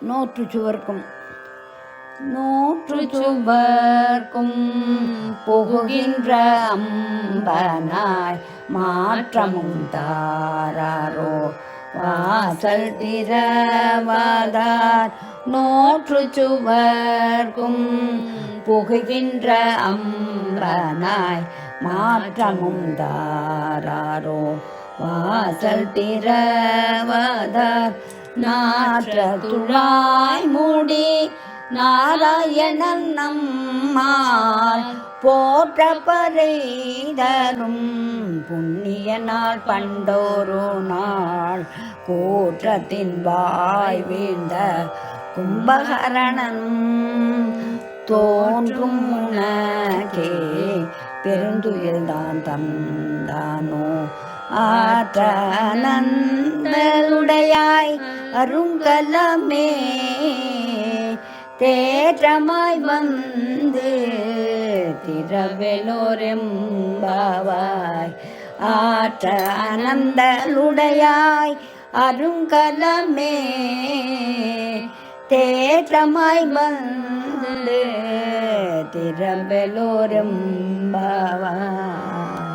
நூற்று சுவர்க்கும். நூற்று சுவர்க்கும் புகுகின்ற அம்பனாய் மாற்றமும் தாராரோ. வாசல் திரவாதார் நூற்று சுவர்க்கும் புகுகின்ற அம்பனாய் மாற்றமும் தாராரோ. வாசல் திரவாதார் நாற்ற துழாய் மூடி நாராயணன் நம்மால் போற்ற பறைதரும் புண்ணிய நாள் பண்டோரு நாள் கூற்றத்தின் வாய் வீழ்ந்த கும்பகரணன் தோன்றும் உனக்கே பெருந்துயில்தான் தந்தானோ ஆற்றநந்தலுடையாய் அருங்கலமே தேற்றமாய் வந்து திரவெலோரெம்பாவாய் ஆற்ற அனந்தலுடையாய் அருங்கலமே தேற்றமாய் வந்து திரவெலோரெம்பாவாய்